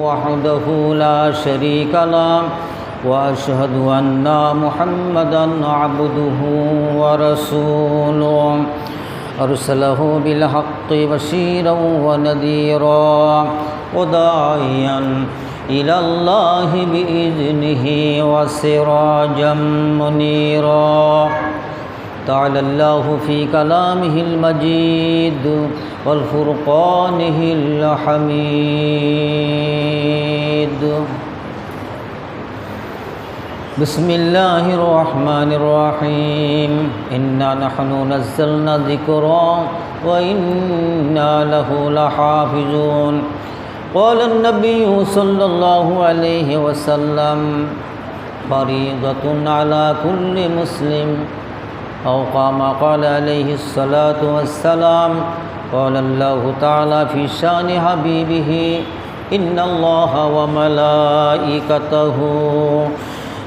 وحده لا شريك له وأشهد أن محمدا عبده ورسوله. أرسله بالحق بشيرا ونذيرا وداعيا إلى الله بإذنه وسراجا منيرا. تعالى الله في كلامه المجيد والفرقانه الحميد. بسم الله الرحمن الرحيم. إنا نحن نزلنا ذكرا وإنا له لحافظون. قال النبي صلى الله عليه وسلم فريضة على كل مسلم أو قام قال عليه الصلاة والسلام قال الله تعالى في شأن حبيبه إن الله وملائكته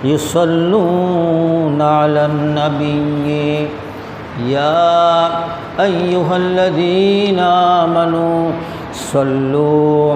يصلون على النبي. يا أيها الذين آمنوا صلوا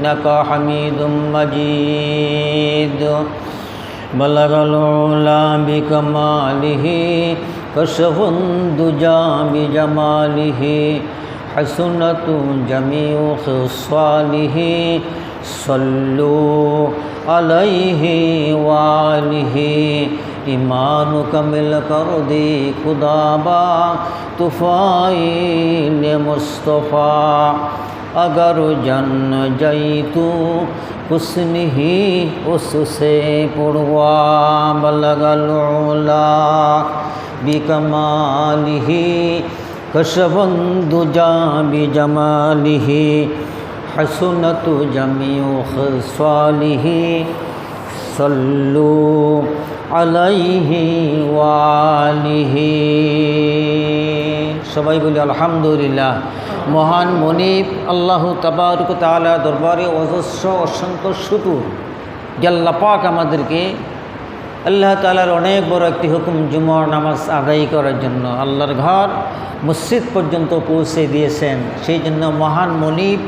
إنك حميد مجيد. بلغ العلا بكماله كشف الدجى بجماله حسنة جميع خصاله. صلوا عليه وآله. ایمان کمل کر دی خدا با अगर जन जैतु हुस्न ही उससे पुरवाब लगलोला बिकमालिही कशबंदुजा बिजमालिही हसनत जमीउ खसवालिही सल्लू আলাইহি ওয়ালিহি সবাই বলি আলহামদুলিল্লাহ মহান মনিব আল্লাহ তাবারক তালা দরবারে অজস্র অসংখ্য শুকুর। পাক আমাদেরকে আল্লাহ তালার অনেক বড় একটি হুকুম জুমর নামাজ আদায় করার জন্য আল্লাহর ঘর মসজিদ পর্যন্ত পৌঁছে দিয়েছেন। সেই জন্য মহান মনিব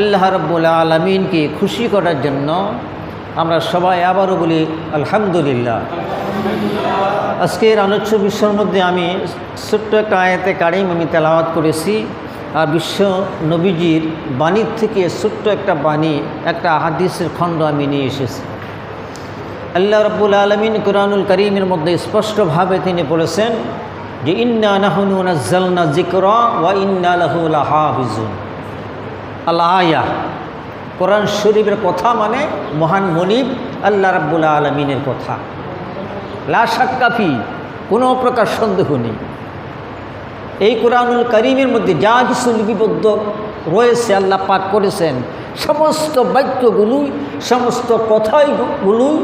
আল্লাহ রব্বুল আলমিনকে খুশি করার জন্য আমরা সবাই আবারও বলি আলহামদুলিল্লাহ। আজকের আলোচ্য বিষয়ের মধ্যে আমি ছোট্ট একটা আয়াতে কারিম আমি তেলাওয়াত করেছি। বিশ্ব নবীজির বাণীর থেকে ছোট্ট একটা বাণী, একটা হাদিসের খণ্ড আমি নিয়ে এসেছি। আল্লাহ রব্বুল আলমিন কোরআনুল করিমের মধ্যে স্পষ্টভাবে তিনি বলেছেন যে, ইন্না নাহনু নাজ্জালনা জিকরা ওয়া ইন্না লাহু লাহাফিজুন। আল্লাহ কোরআন শরীফের কথা মানে মহান মনিব আল্লাহ রাব্বুল আলমিনের কথা। লাশাক্কাফি কোনো প্রকার সন্দেহ নেই। এই কোরআনুল করিমের মধ্যে যা কিছু লিপিবদ্ধ রয়েছে আল্লাহ পাক করেছেন, সমস্ত বাক্যগুলোই, সমস্ত কথাইগুলোই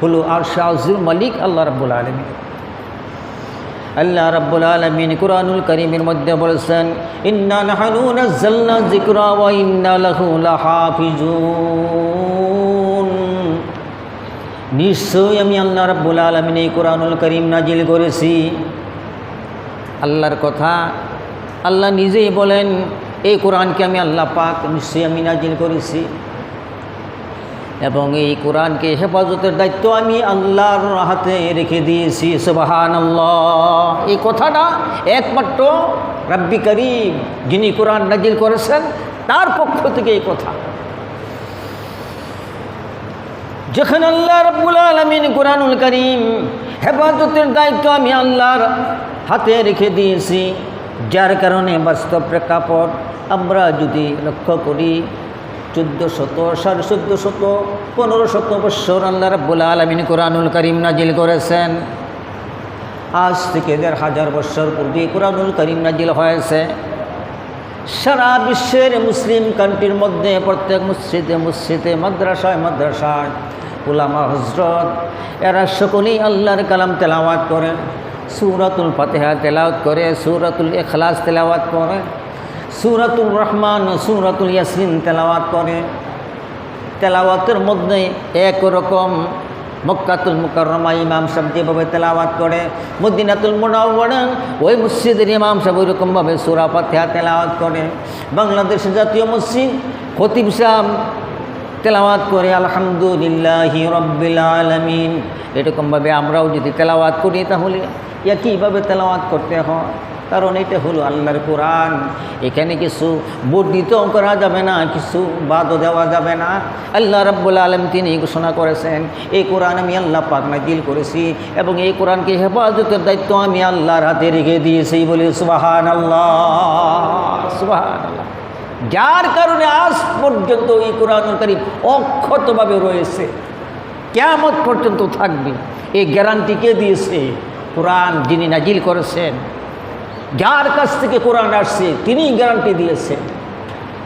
হলো আর শাহজুল মালিক আল্লাহ রাব্বুল আলমিন। আল্লাহ রাব্বুল আলামিন কুরআনুল কারীমের মধ্যে বলেছেন, ইন্না নিশ্চয়ই আমি আল্লাহ রাব্বুল আলামিন এই কুরআনুল কারীম নাজিল করেছি। আল্লাহর কথা। আল্লাহ নিজেই বলেন, এই কোরআনকে আমি আল্লাহ পাক নিশ্চয়ই আমি নাজিল করেছি। এবং এই কোরআনকে হেফাজতের দায়িত্ব আমি আল্লাহর হাতে রেখে দিয়েছি। সুবাহান এই কথাটা একমাত্র রাব্বি করিম যিনি কোরআন নাজিল করেছেন, তার পক্ষ থেকে এই কথা। যখন আল্লাহ রব্বুল আলমিন কোরআনুল করিম হেফাজতের দায়িত্ব আমি আল্লাহর হাতে রেখে দিয়েছি, যার কারণে বাস্তব প্রেক্ষাপট আমরা যদি লক্ষ্য করি চোদ্দ শত সাড়ে চোদ্দ শত পনেরো শত বৎসর আল্লাহ রাব্বুল আলমিন কোরআনুল করিম নাজিল করেছেন। আজ থেকে দেড় হাজার বৎসর পূর্বে কোরআনুল করিম নাজিল হয়েছে। সারা বিশ্বের মুসলিম কান্ট্রির মধ্যে, প্রত্যেক মসজিদে মসজিদে, মাদ্রাসায় মাদ্রাসায় উলামা হজরত এরা সকলেই আল্লাহর কালাম তেলাওয়াত করে। সুরাতুল ফাতেহা তেলাওয়াত করে, সুরাতুল এখলাস তেলাওয়াত করে সুরাতুল রহমান, সুরাতুল ইয়াসিন তেলাওয়াত করে। তেলাওয়াতের মধ্যে একরকম মক্কাতুল মুকাররমা ইমাম সাহেব যেভাবে তেলাওয়াত করে, মদিনাতুল মুনাওয়ারা, ওই মসজিদের ইমাম সাহেব ওই রকমভাবে সুরা ফাতিহা তেলাওয়াত করে। বাংলাদেশের জাতীয় মসজিদ খতিব সাহেব তেলাওয়াত করে, আলহামদুলিল্লাহ রব্বিল আলমিন। এরকমভাবে আমরাও যদি তেলাওয়াত করি তাহলে একইভাবে তেলাওয়াত করতে হয়। কারণ এটা হলো আল্লাহর কোরআন। এখানে কিছু বর্ধিত করা যাবে না, কিছু বাদও দেওয়া যাবে না। আল্লাহ রব্বুল আলম তিনি ঘোষণা করেছেন, এই কোরআন আমি আল্লাহ পাক নাজিল করেছি এবং এই কোরআনকে হেফাজতের দায়িত্ব আমি আল্লাহর হাতে রেখে দিয়েছি। বলে সুবাহান আল্লাহ সুবাহান আল্লাহ যার কারণে আজ পর্যন্ত এই কোরআনুল কারিম অক্ষতভাবে রয়েছে। কেমন পর্যন্ত থাকবে। এই গ্যারান্টি কে দিয়েছে? কোরআন যিনি নাজিল করেছেন, যার কাছ থেকে কোরআন আসছে তিনি গ্যারান্টি দিয়েছেন।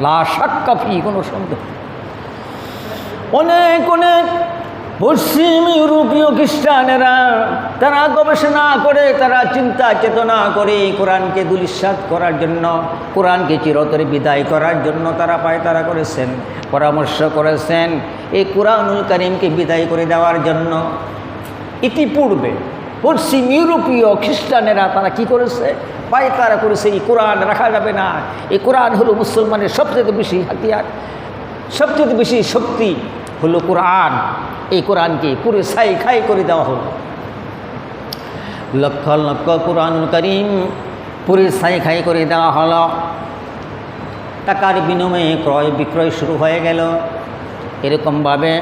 লা সাক্কাফি কোনো সন্দেহ অনেক অনেক পশ্চিম ইউরোপীয় খ্রিস্টানেরা, তারা গবেষণা করে, তারা চিন্তা চেতনা করে কোরআনকে দুলিশ্বাদ করার জন্য, কোরআনকে চিরতরে বিদায় করার জন্য তারা পায়তারা করেছেন, পরামর্শ করেছেন, এই কোরআনুল করিমকে বিদায় করে দেওয়ার জন্য। ইতিপূর্বে পশ্চিম ইউরোপীয় খ্রিস্টানেরা তারা কি করেছে? পায়তারা করেছে, এই কোরআন রাখা যাবে না। এই কোরআন হলো মুসলমানের সবচেয়ে বেশি হাতিয়ার। সবচেয়ে বেশি শক্তি হলো কোরআন। এই কোরআনকে পুরো সাই খাই করে দেওয়া হলো। লক্ষ লক্ষ কোরআনুল করিম পুরো সাই খাই করে দেওয়া হলো। টাকার বিনিময়ে ক্রয় বিক্রয় শুরু হয়ে গেল। এরকমভাবে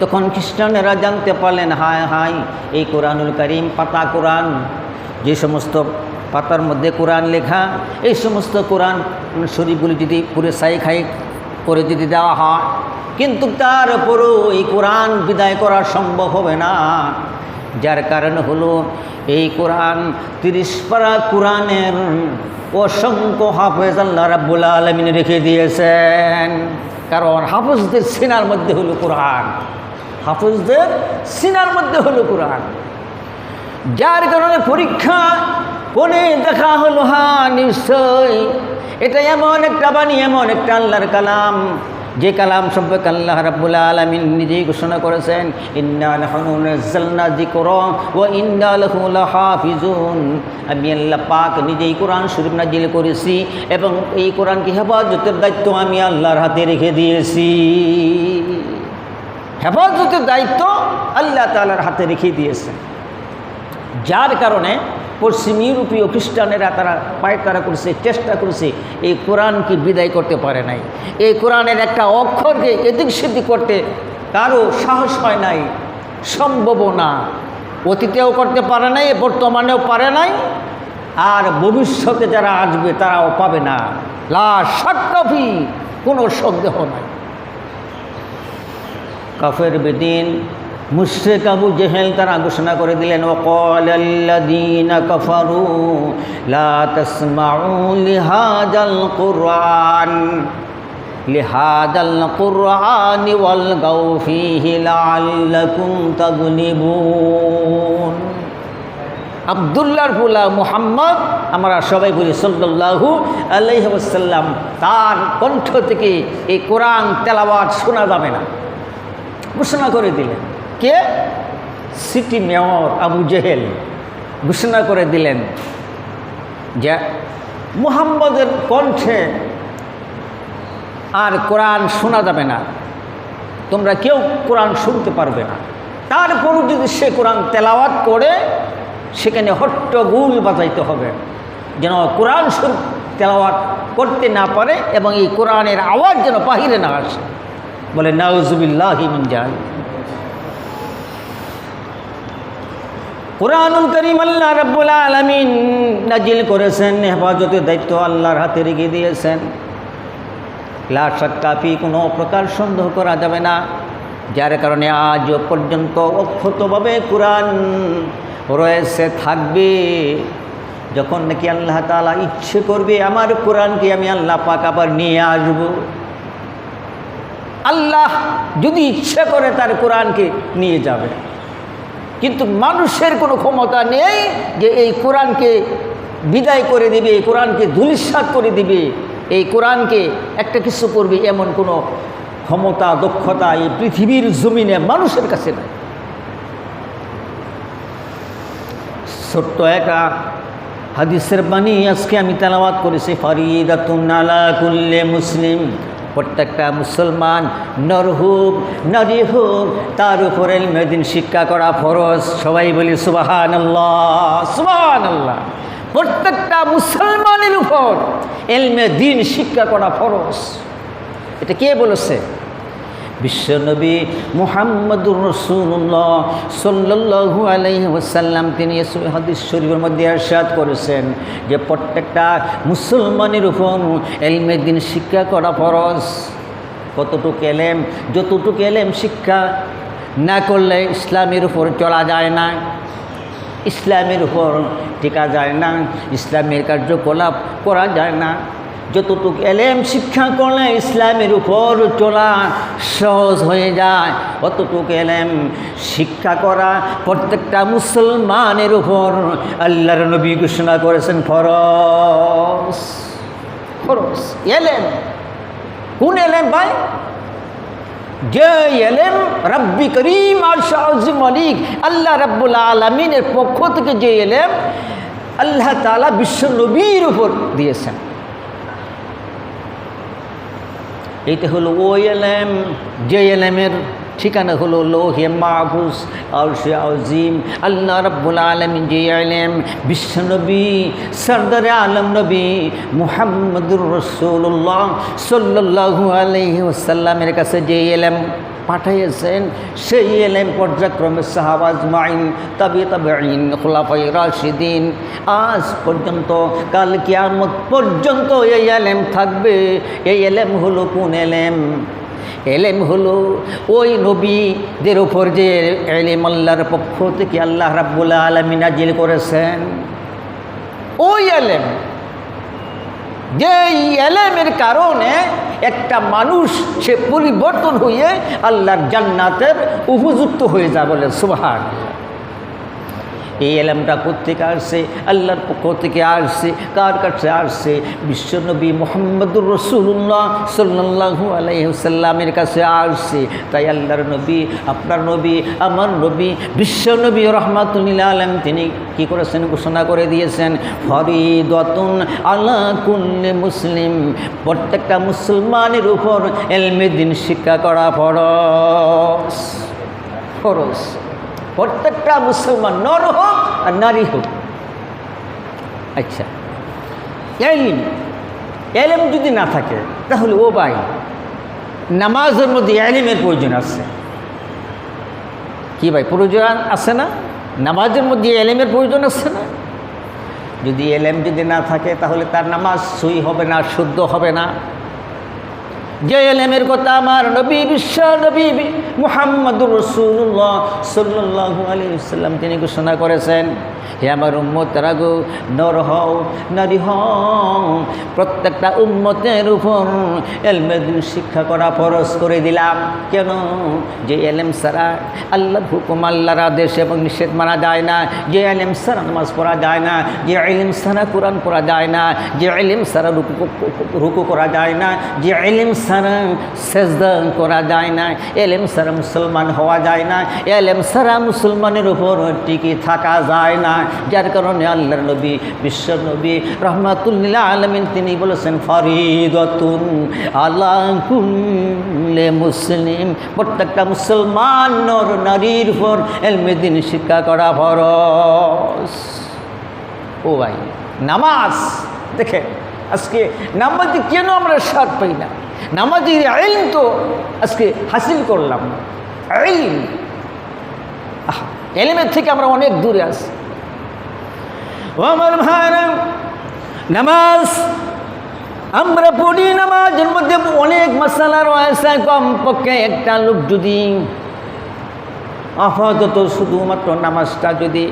তখন খ্রিস্টানেরা জানতে পারলেন, হায় হায়, এই কোরআনুল করিম, পাতা কোরআন। যে সমস্ত পাতার মধ্যে কোরআন লেখা, এই সমস্ত কোরআন শরীফগুলি যদি পুরে সাই খাই করে যদি দেওয়া হয়, কিন্তু তারপরও এই কোরআন বিদায় করা সম্ভব হবে না। যার কারণ হলো, এই কোরআন তিরিশ পারা কোরআনের অসংখ্য হাফেজ আল্লাহ রাব্বুল আলমিন রেখে দিয়েছেন। কারণ হাফেজদের সিনার মধ্যে হলো কোরআন। হাফেজদের সিনার মধ্যে হলো কোরআন। যার কারণে পরীক্ষা কোনে দেখা হলো, হা নিশ্চয় এটা এমন একটা বাণী, এমন একটা আল্লাহর কালাম। যে কালাম সম্পর্কে আল্লাহ রাব্বুল আলামিন নিজেই ঘোষণা করেছেন আমি আল্লাহ পাক নিজেই কোরআন শরীফ নাজিল করেছি এবং এই কোরআনকে হেফাজতের দায়িত্ব আমি আল্লাহর হাতে রেখে দিয়েছি। হেফাজতের দায়িত্ব আল্লাহ তাআলার হাতে রেখে দিয়েছেন যার কারণে পশ্চিম ইউরোপীয় খ্রিস্টানেরা তারা পায়তারা করেছে, চেষ্টা করেছে, এই কোরআনকে বিদায় করতে পারে নাই। এই কোরআনের একটা অক্ষরকে এদিক সেদিক করতে কারও সাহস হয় নাই সম্ভব না। অতীতেও করতে পারে নাই, বর্তমানেও পারে নাই, আর ভবিষ্যতে যারা আসবে তারাও পাবে না। লা সাক্কাফি কোনো সন্দেহ নাই। কাফের বেদিন, মুশ্রেক আবু জেহেল তারা ঘোষণা করে দিলেন ওকল আল্লাযীনা কাফারু, লা তাসমাউ লিহাদাল কুরআন লিহাদাল কুরআন ওয়াল গাউ ফীহি লাআল্লাকুম আবদুল্লাহর ফুলা মুহাম্মদ, আমরা সবাই বলি সাল্লাল্লাহু আলাইহি ওয়াসাল্লাম, তার কণ্ঠ থেকে এই কোরআন তেলাওয়াত শোনা যাবে না। ঘোষণা করে দিলেন। কে? সিটি মেয়র আবু জেহেল ঘোষণা করে দিলেন যে মুহাম্মদের কণ্ঠে আর কোরআন শোনা যাবে না। তোমরা কেউ কোরআন শুনতে পারবে না। তারপরও যদি সে কোরআন তেলাওয়াত করে সেখানে হট্টগুল বাজাইতে হবে। যেন কোরআন শরীফ তেলাওয়াত করতে না পারে এবং এই কোরআনের আওয়াজ যেন বাহিরে না আসে। বলে, নাউজুবিল্লাহ মিন জাল কোরআনুল করিম আল্লাহ রব্বুল আলমিন নাজিল করেছেন, হেফাজতের দায়িত্ব আল্লাহর হাতে রেখে দিয়েছেন। লাশাক্কাফি কোনো প্রকার সন্দেহ করা যাবে না, যার কারণে আজ পর্যন্ত অক্ষতভাবে কোরআন রয়েছে, থাকবে। যখন নাকি আল্লাহ তালা ইচ্ছে করবে, আমার কোরআনকে আমি আল্লাহ পাক আবার নিয়ে আসব। আল্লাহ যদি ইচ্ছে করে তার কোরআনকে নিয়ে যাবে। কিন্তু মানুষের কোনো ক্ষমতা নেই যে এই কোরআনকে বিদায় করে দিবে, এই কোরআনকে ধুলিস্বাদ করে দিবে। এই কোরআনকে একটা কিছু করবে এমন কোনো ক্ষমতা, দক্ষতা এই পৃথিবীর জমিনে মানুষের কাছে নাই। ছোট্ট একটা হাদিসের বাণী আজকে আমি তেলাওয়াত করেছি, ফরিদাতুন আলা কুল্লে মুসলিম। প্রত্যেকটা মুসলমান নর হোক নারী হোক তার উপরে মেদিন শিক্ষা করা ফরজ। সবাই বলি সুবাহান আল্লাহ সুবাহান আল্লাহ প্রত্যেকটা মুসলমানের উপর এলমে দিন শিক্ষা করা ফরজ। এটা কে বলেছে? বিশ্বনবী মুহাম্মদুর রসুল্লাহ সাল্লাল্লাহু আলাইহি ওয়াসাল্লাম তিনি হাদিস শরীফের মধ্যে এরশাদ করেছেন যে প্রত্যেকটা মুসলমানের উপর এলমে দিন শিক্ষা করা ফরজ। কতটুকু এলেম, যতটুকু এলেম শিক্ষা না করলে ইসলামের উপর চলা যায় না, ইসলামের উপর টিকা যায় না, ইসলামের কার্যকলাপ করা যায় না। যতটুকু এলেম শিক্ষা করলে ইসলামের উপর চলা সহজ হয়ে যায়। অতটুকু এলেম শিক্ষা করা প্রত্যেকটা মুসলমানের উপর আল্লাহর নবী ঘোষণা করেছেন ফরস ফরস এলেম। কোন এলেম ভাই? যে এলেম রব্বি করিম আর শাহজি মালিক, আল্লাহ রব্বুল আলমিনের পক্ষ থেকে যে এলেম আল্লাহ তালা বিশ্ব নবীর উপর দিয়েছেন। এইটা হলো ওই জে যে এলেমের ঠিকানা হলো লোহে আউসে আউজিম আজিম, আল্লাহ রব্বুল আলমিন যে এম বিশ্বনবী সরদার আলম নবী মুহাম্মদুর রসুল্লাহ সাল্লাহ আলহি ওসাল্লামের কাছে এল এলেম পাঠিয়েছেন, সেই এলেম পর্যায়ক্রমে সাহাবাজ মাইন তবে তবে আইন খোলাফাই রাশিদিন। আজ পর্যন্ত, কাল কিয়ামত পর্যন্ত এই এলেম থাকবে। এই এলেম হলো কোন এলেম? এলেম হলো ওই নবীদের ওপর যে এলেম আল্লাহর পক্ষ থেকে আল্লাহ রাব্বুল আলমী নাজিল করেছেন। ওই এলেম যে এই এলেমের কারণে একটা মানুষ সে পরিবর্তন হয়ে আল্লাহর জান্নাতের উপযুক্ত হয়ে যা বলে সুবাহান এই এলামটা কোথেকে আসছে? আল্লাহর পক্ষ থেকে আসছে? কার কাছে আসছে? বিশ্বনবী মোহাম্মদুর রসুল্লাহ সাল্লাহু আলাইসাল্লামের কাছে আসছে। তাই আল্লাহর নবী, আপনার নবী, আমার নবী, বিশ্বনবী রহমাতুল্লাহ আলম তিনি কি করেছেন? ঘোষণা করে দিয়েছেন, ফরিদতুন আলা কুল্লে মুসলিম। প্রত্যেকটা মুসলমানের উপর এলমেদিন শিক্ষা করা ফরস ফরস প্রত্যেকটা মুসলমান নর হোক আর নারী হোক। আচ্ছা এলিম এলেম যদি না থাকে, তাহলে ও ভাই, নামাজের মধ্যে এলিমের প্রয়োজন আছে। কি ভাই, প্রয়োজন আছে না? নামাজের মধ্যে এলেমের প্রয়োজন আছে না? যদি এলেম যদি না থাকে, তাহলে তার নামাজ সই হবে না, শুদ্ধ হবে না। যে এলেমের কথা আমার নবী, বিশ্ব নবী, মুহাম্মদুর রসুল্লাহ সাল্লাহ আলী তিনি ঘোষণা করেছেন, হে আমার উম্মত রাগো নর হও, নারী হও, প্রত্যেকটা উম্মতের উপর এলমেদিন শিক্ষা করা ফরজ করে দিলাম। কেন? যে এলেম সারা আল্লাহ হুকুম আল্লাহর আদেশ এবং নিষেধ মানা যায় না, যে এলেম সারা নামাজ পড়া যায় না, যে এলিম সারা কোরআন পড়া যায় না, যে এলিম সারা রুকু রুকু করা যায় না, যে এলিম সারা সেজদা করা যায় না। এলেম সারা মুসলমান হওয়া যায় না। এলেম সারা মুসলমানের উপর টিকে থাকা যায় না। যার কারণে আল্লাহর নবী, বিশ্ব নবী রহমাতুল্লাহ আলমিন তিনি বলেছেন, ফরিদতুন আল্লাহ মুসলিম। প্রত্যেকটা মুসলমান নর নারীর উপর এলমেদিন শিক্ষা করা ফরস ও ভাই, নামাজ দেখে আজকে নামাজে কেন আমরা স্বাদ পাই না? নামাজের আইন তো আজকে হাসিল করলাম। আইন। এলিমের থেকে আমরা অনেক দূরে ও আমার ভাইরা নামাজ, আমরা পড়ি নামাজের মধ্যে অনেক মশালা রয়েছে, কমপক্ষে একটা লোক যদি আপাতত শুধুমাত্র নামাজটা যদি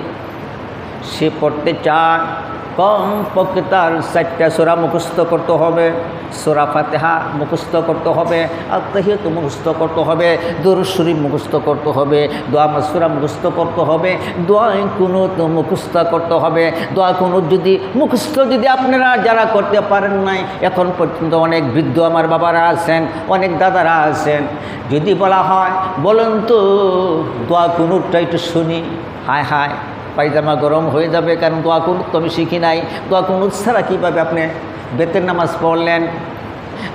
সে পড়তে চায় কম পক্ষে তার চারটা সোরা মুখস্থ করতে হবে। সোরা ফাতেহা মুখস্থ করতে হবে আত্মাহিয়ত মুখস্থ করতে হবে, দরুদ শরীফ মুখস্থ করতে হবে, দোয়া মাসুরা মুখস্থ করতে হবে দোয়া কোনো মুখস্থ করতে হবে। দোয়া কোনো যদি, মুখস্থ যদি আপনারা যারা করতে পারেন নাই, এখন পর্যন্ত অনেক বৃদ্ধ আমার বাবারা আছেন, অনেক দাদারা আছেন। যদি বলা হয়, বলেন তো, দোয়া কোনোটা একটু শুনি। হায় হায়। পায়জামা গরম হয়ে যাবে, কারণ দোয়া কুনুত তো আমি শিখি নাই। দোয়া কুনুত ছাড়া কীভাবে আপনি বেতের নামাজ পড়লেন?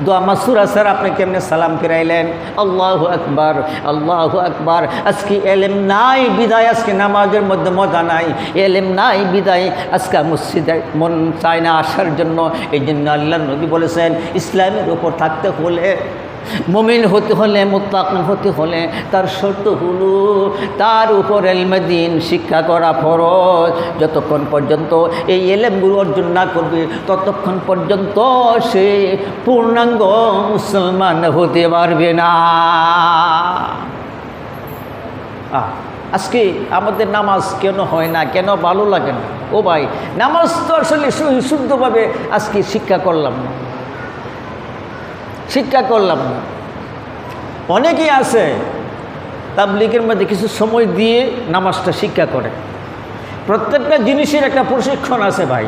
দোয়া মাসুরা স্যার আপনি কেমনে সালাম ফিরাইলেন? আল্লাহ আকবার আল্লাহ আকবার। আজকে এলেম নাই, বিদায় আজকে নামাজের মধ্যে মজা নাই। এলেম নাই, বিদায় আজকে মসজিদে মন চায় না আসার জন্য। এই জন্য আল্লাহ নবী বলেছেন, ইসলামের উপর থাকতে হলে মমিন হতে হলে মোত্তাক হতে হলে তার শর্ত হলো তার উপর এলমেদিন শিক্ষা করা ফরজ। যতক্ষণ পর্যন্ত এই এলেমগুলো অর্জন না করবে, ততক্ষণ পর্যন্ত সে পূর্ণাঙ্গ মুসলমান হতে পারবে না। আজকে আমাদের নামাজ কেন হয় না, কেন ভালো লাগে না? ও ভাই, নামাজ তো আসলে শুদ্ধভাবে আজকে শিক্ষা করলাম না। শিক্ষা করলাম না। অনেকেই আছে তাবলিগের মধ্যে কিছু সময় দিয়ে নামাজটা শিক্ষা করে। প্রত্যেকটা জিনিসের একটা প্রশিক্ষণ আছে ভাই।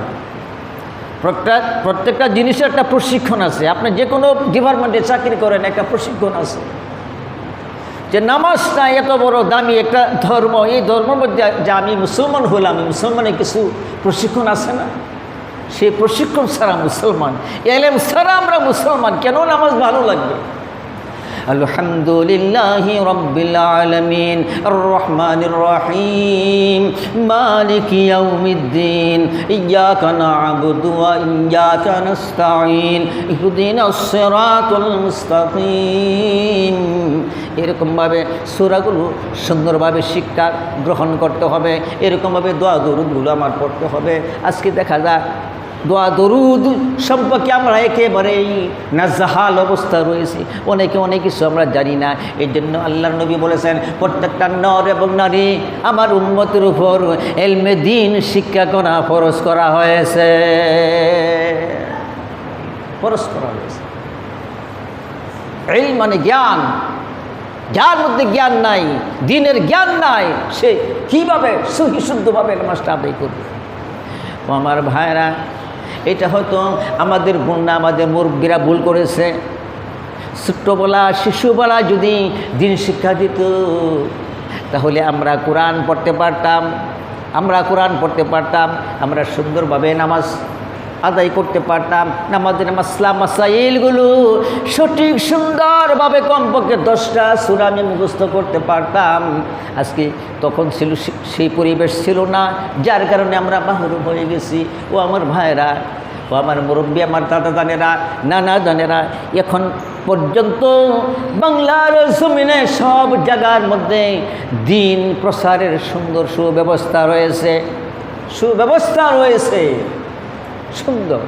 প্রত্যেক, প্রত্যেকটা জিনিসের একটা প্রশিক্ষণ আছে। আপনি যে কোনো ডিপার্টমেন্টে চাকরি করেন, একটা প্রশিক্ষণ আছে। যে নামাজটা এত বড় দামি একটা ধর্ম, এই ধর্মের মধ্যে যে আমি মুসলমান হলাম মুসলমানের কিছু প্রশিক্ষণ আছে না? সেই প্রশিক্ষণ ছাড়া মুসলমান। এলেম ছাড়া আমরা মুসলমান, কেন নামাজ ভালো লাগবে? আলহামদুলিল্লাহ রব্বিল আলামিন আর রহমানির রহিম মালিক ইয়াউমিদ্দিন ইয়াকা না'বুদু ওয়া ইয়াকা নাস্তাঈন ইহদিনাস সিরাতাল মুস্তাকিম। এরকমভাবে সূরাগুলো সুন্দরভাবে শিক্ষা গ্রহণ করতে হবে, এরকমভাবে দোয়া দরুদগুলো আমার পড়তে হবে। আজকে দেখা যায় দোয়া দরুদ, সম্পর্কে আমরা একেবারেই নাজাহাল অবস্থা রয়েছে। অনেকে অনেক কিছু আমরা জানি না। এই জন্য আল্লাহ নবী বলেছেন, প্রত্যেকটা নর এবং নারী আমার উন্মতের উপর এলমে দিন, শিক্ষা করা ফরজ করা হয়েছে। ফরজ করা হয়েছে। এই মানে জ্ঞান। যার মধ্যে জ্ঞান নাই, দিনের জ্ঞান নাই, সে কীভাবে সহি শুদ্ধভাবে নামাজটা আদায় করবে? আমার ভাইরা এটা হয়তো আমাদের গুন্ডা, আমাদের মুরব্বীরা ভুল করেছে। ছোট্টবেলা, শিশুবেলা যদি দিন শিক্ষা দিত, তাহলে আমরা কোরআন পড়তে পারতাম, আমরা কোরআন পড়তে পারতাম, আমরা সুন্দরভাবে নামাজ আদায় করতে পারতাম। নামাজের মাসলা মাসাইলগুলো সঠিক, সুন্দরভাবে কমপক্ষে দশটা সুরা আমি মুখস্থ করতে পারতাম। আজকে তখন ছিল সেই পরিবেশ ছিল না। যার কারণে আমরা মাহরুম হয়ে গেছি। ও আমার ভাইরা ও আমার মুরব্বী, আমার দাদা দানেরা নানা দানেরা এখন পর্যন্ত বাংলার জমিনে সব জায়গার মধ্যে দিন প্রসারের সুন্দর সুব্যবস্থা রয়েছে। সুব্যবস্থা রয়েছে। সুন্দর।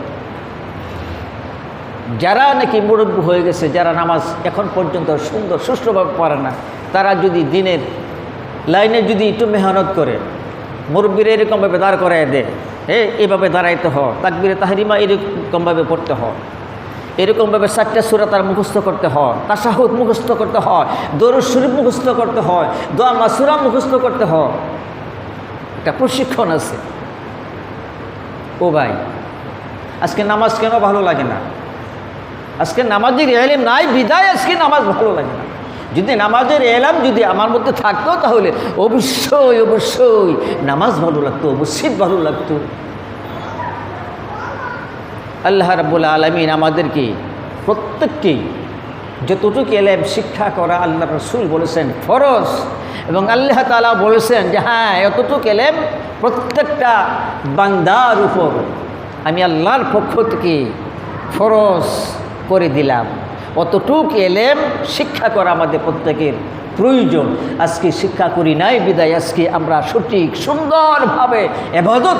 যারা নাকি মুরব্বী হয়ে গেছে, যারা নামাজ এখন পর্যন্ত সুন্দর, সুষ্ঠুভাবে পারে না, তারা যদি দিনের লাইনে যদি একটু মেহনত করে, মুরব্বীর এরকমভাবে দাঁড় করায় দেয় হে এইভাবে দাঁড়াইতে হ, তাকবিরে তাহারিমা এরকমভাবে পড়তে হয় এরকমভাবে চারটা সুরা তার মুখস্থ করতে হয় তাসাহুদ মুখস্থ করতে হয় দরুদ শরীফ মুখস্থ করতে হয় দোয়া মাসুরা মুখস্থ করতে হয় একটা প্রশিক্ষণ আছে। ও ভাই আজকে নামাজ কেন ভালো লাগে না? আজকে নামাজের এলেম নাই, বিদায় আজকে নামাজ ভালো লাগে না। যদি নামাজের এলাম যদি আমার মধ্যে থাকতো তাহলে অবশ্যই অবশ্যই নামাজ ভালো লাগতো অবশ্যই ভালো লাগতো। আল্লাহ রাবুল আলমিন আমাদেরকে প্রত্যেককেই যতটুকু এলেম, শিক্ষা করা আল্লাহ রসুল বলেছেন ফরজ। এবং আল্লাহ তালা বলেছেন যে হ্যাঁ এতটুকু এলেম প্রত্যেকটা বান্দার উপর আমি আল্লাহর পক্ষ থেকে ফরজ করে দিলাম। অতটুক এলেম শিক্ষা করা আমাদের প্রত্যেকের প্রয়োজন। আজকে শিক্ষা করি নাই, বিদায়। আজকে আমরা সঠিক, সুন্দরভাবে এবাদত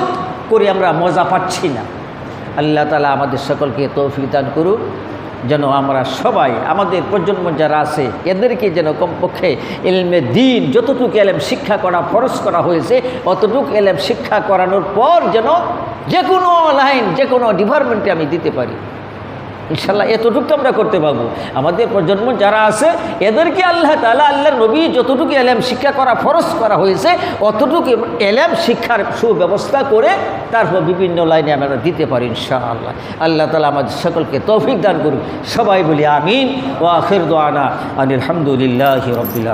করে আমরা মজা পাচ্ছি না। আল্লাহ তালা আমাদের সকলকে তৌফিক দান করুক। যেন আমরা সবাই, আমাদের প্রজন্ম যারা আছে, এদেরকে যেন কমপক্ষে এলমে দিন যতটুকু এলেম শিক্ষা করা, ফরজ করা হয়েছে, অতটুকু এলেম শিক্ষা করানোর পর যেন যে কোনো লাইন যে কোনো ডিপার্টমেন্টে আমি দিতে পারি। ইনশাল্লাহ এতটুকু তো আমরা করতে পারব। আমাদের প্রজন্ম যারা আছে, এদেরকে আল্লাহ তালা আল্লাহ নবী যতটুকু এলেম শিক্ষা করা, ফরজ করা হয়েছে, অতটুকু এলেম শিক্ষার সুব্যবস্থা করে তারপর বিভিন্ন লাইনে আমরা দিতে পারি ইনশাআল্লাহ। আল্লাহ তালা আমাদের সকলকে তৌফিক দান করুক। সবাই বলি আমিন। ও আখির দোয়ানা আনিল আলহামদুলিল্লাহ রবিল্লা